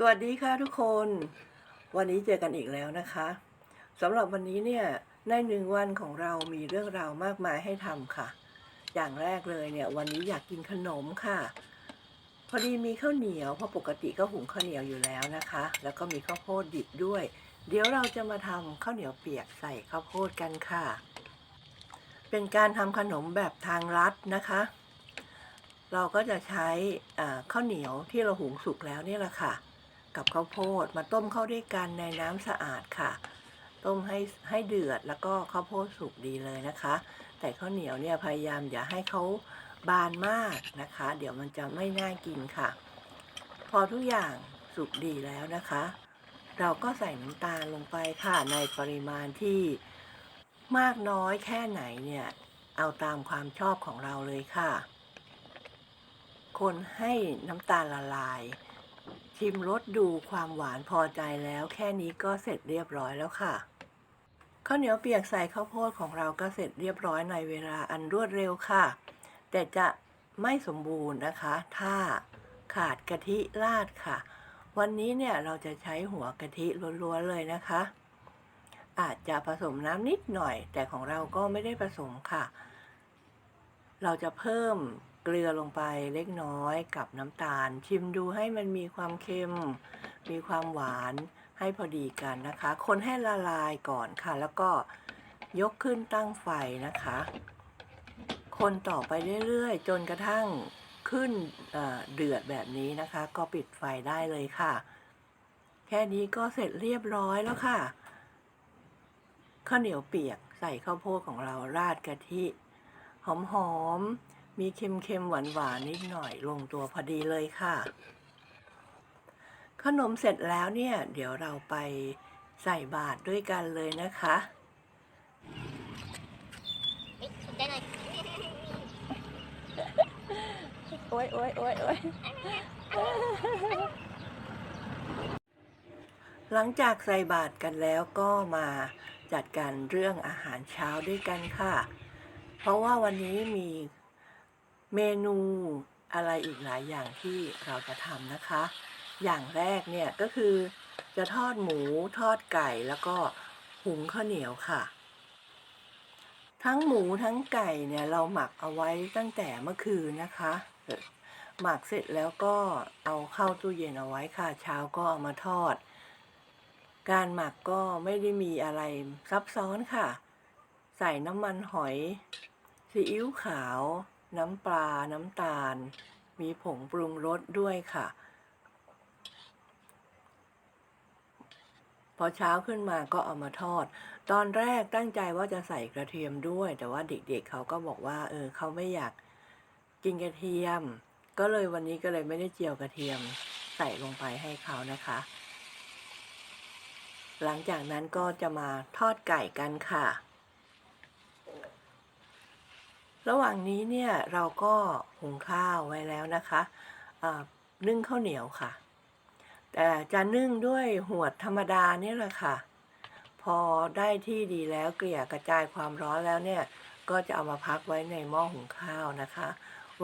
สวัสดีค่ะทุกคน วันนี้เจอกันอีกแล้วนะคะสำหรับวันนี้เนี่ยในหนึ่งวันของเรามีเรื่องราวมากมายให้ทำค่ะ อย่างแรกเลยเนี่ยวันนี้อยากกินขนมค่ะ พอดีมีข้าวเหนียวเพราะปกติก็หุงข้าวเหนียวอยู่แล้วนะคะ แล้วก็มีข้าวโพดดิบด้วย เดี๋ยวเราจะมาทำข้าวเหนียวเปียกใส่ข้าวโพดกันค่ะ เป็นการทำขนมแบบทางรัดนะคะเราก็จะใช้อ่าข้าวเหนียวที่เราหุงสุกแล้วนี่แหละค่ะ กับข้าวโพดมาต้มเข้าด้วยกันในน้ำสะอาดค่ะ ต้มให้ให้เดือดแล้วก็ข้าวโพดสุกดีเลยนะคะ แต่ข้าวเหนียวเนี่ยพยายามอย่าให้เขาบานมากนะคะ เดี๋ยวมันจะไม่น่ากินค่ะ พอทุกอย่างสุกดีแล้วนะคะ เราก็ใส่น้ำตาลลงไปค่ะในปริมาณที่มากน้อยแค่ไหนเนี่ย เอาตามความชอบของเราเลยค่ะ คนให้น้ำตาลละลาย ชิมรสดูความหวานพอใจแล้ว แค่นี้ก็เสร็จเรียบร้อยแล้วค่ะข้าวเหนียวเปียกใส่ข้าวโพดของเราก็เสร็จเรียบร้อยในเวลาอันรวดเร็วค่ะ แต่จะไม่สมบูรณ์นะคะ ถ้าขาดกะทิราดค่ะ วันนี้เนี่ยเราจะใช้หัวกะทิล้วนๆเลยนะคะ อาจจะผสมน้ำนิดหน่อย แต่ของเราก็ไม่ได้ผสมค่ะ เราจะเพิ่ม เกลือลงไปเล็กน้อยกับน้ำตาล ชิมดูให้มันมีความเค็ม มีความหวานให้พอดีกันนะคะ คนให้ละลายก่อนค่ะ แล้วก็ยกขึ้นตั้งไฟนะคะ คนต่อไปเรื่อยๆ จนกระทั่งขึ้นเเดือดแบบนี้นะคะ ก็ปิดไฟได้เลยค่ะ แค่นี้ก็เสร็จเรียบร้อยแล้วค่ะข้าวเหนียวเปียกใส่ข้าวโพดของเราราดกะทิ หอมๆ มีเค็มๆ หวานๆ นิดหน่อยลงตัวพอดีเลยค่ะ ขนมเสร็จแล้วเนี่ย เดี๋ยวเราไปใส่บาตรด้วยกันเลยนะคะเฮ้ยสนใจหน่อยโอ้ยโอ้ยโอ้ยโอ้ยหลังจากใส่บาตรกันแล้วก็มาจัดการเรื่องอาหารเช้าด้วยกันค่ะ เพราะว่าวันนี้มี เมนูอะไรอีกหลายอย่างที่เราจะทำนะคะ อย่างแรกเนี่ยก็คือจะทอดหมูทอดไก่แล้วก็หุงข้าวเหนียวค่ะ ทั้งหมูทั้งไก่เนี่ยเราหมักเอาไว้ตั้งแต่เมื่อคืนนะคะ หมักเสร็จแล้วก็เอาเข้าตู้เย็นเอาไว้ค่ะ เช้าก็เอามาทอด การหมักก็ไม่ได้มีอะไรซับซ้อนค่ะ ใส่น้ำมันหอยซีอิ๊วขาว น้ำปลา น้ำตาล มีผงปรุงรสด้วยค่ะ พอเช้าขึ้นมาก็เอามาทอด ตอนแรกตั้งใจว่าจะใส่กระเทียมด้วย แต่ว่าเด็กๆเเขาก็บอกว่า เออ เขาไม่อยากกินกระเทียม ก็เลยวันนี้ก็เลยไม่ได้เจียวกระเทียมใส่ลงไปให้เขานะคะ หลังจากนั้นก็จะมาทอดไก่กันค่ะ ระหว่างนี้เนี่ยเราก็หุงข้าวไว้แล้วนะคะนึ่งข้าวเหนียวค่ะ แต่จะนึ่งด้วยหวดธรรมดาเนี่ยแหละค่ะ พอได้ที่ดีแล้วเกลี่ยกระจายความร้อนแล้วเนี่ย ก็จะเอามาพักไว้ในหม้อหุงข้าวนะคะ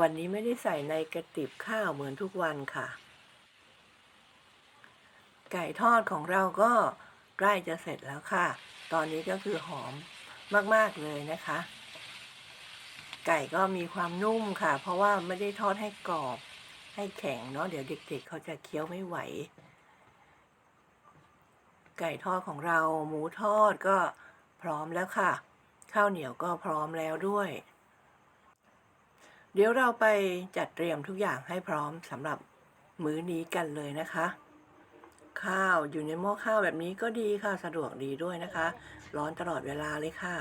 วันนี้ไม่ได้ใส่ในกระติบข้าวเหมือนทุกวันค่ะ ไก่ทอดของเราก็ใกล้จะเสร็จแล้วค่ะ ตอนนี้ก็คือหอมมาก ๆ เลยนะคะ ไก่ก็มีความนุ่มค่ะ เพราะว่าไม่ได้ทอดให้กรอบให้แข็งเนาะเดี๋ยวเด็กๆเขาจะเคี้ยวไม่ไหว ไก่ทอดของเราหมูทอดก็พร้อมแล้วค่ะ ข้าวเหนียวก็พร้อมแล้วด้วย เดี๋ยวเราไปจัดเตรียมทุกอย่างให้พร้อมสำหรับมื้อนี้กันเลยนะคะ ข้าวอยู่ในหม้อข้าวแบบนี้ก็ดีค่ะสะดวกดีด้วยนะคะ ร้อนตลอดเวลาเลยค่ะ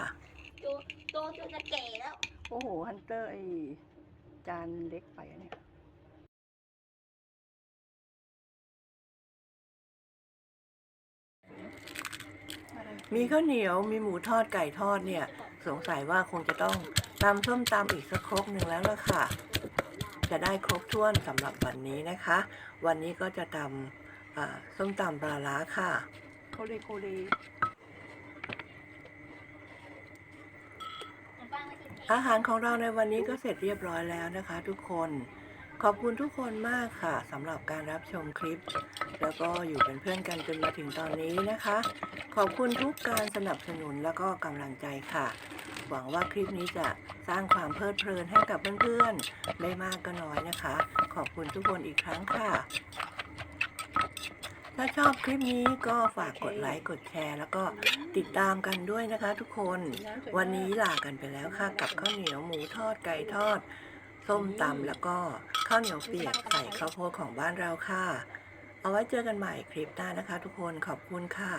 โจโจจนจะแก่แล้ว โอ้โห ฮันเตอร์ไอจานเล็กไปอะเนี่ยมีข้าวเหนียวมีหมูทอดไก่ทอดเนี่ย สงสัยว่าคงจะต้องตำส้มตำอีกสักครกหนึ่งแล้วล่ะค่ะ จะได้ครบถ้วนสำหรับวันนี้นะคะ วันนี้ก็จะตำอ่าส้มตำปลาร้าค่ะโคเลโคเล อาหารของเราในวันนี้ก็เสร็จเรียบร้อยแล้วนะคะ ทุกคน ขอบคุณทุกคนมากค่ะสำหรับการรับชมคลิป แล้วก็อยู่เป็นเพื่อนกันจนมาถึงตอนนี้นะคะ ขอบคุณทุกการสนับสนุนแล้วก็กำลังใจค่ะ หวังว่าคลิปนี้จะสร้างความเพลิดเพลินให้กับเพื่อนๆไม่มากก็น้อยนะคะ ขอบคุณทุกคนอีกครั้งค่ะ ถ้าชอบคลิปนี้ก็ฝากกดไลค์กดแชร์ แล้วก็ติดตามกันด้วยนะคะทุกคน วันนี้ลากันไปแล้วค่ะ กับข้าวเหนียวหมูทอดไก่ทอด ส้มตำแล้วก็ข้าวเหนียวเปียกใส่ข้าวโพดของบ้านเราค่ะ เอาไว้เจอกันใหม่คลิปหน้านะคะ ทุกคนขอบคุณค่ะ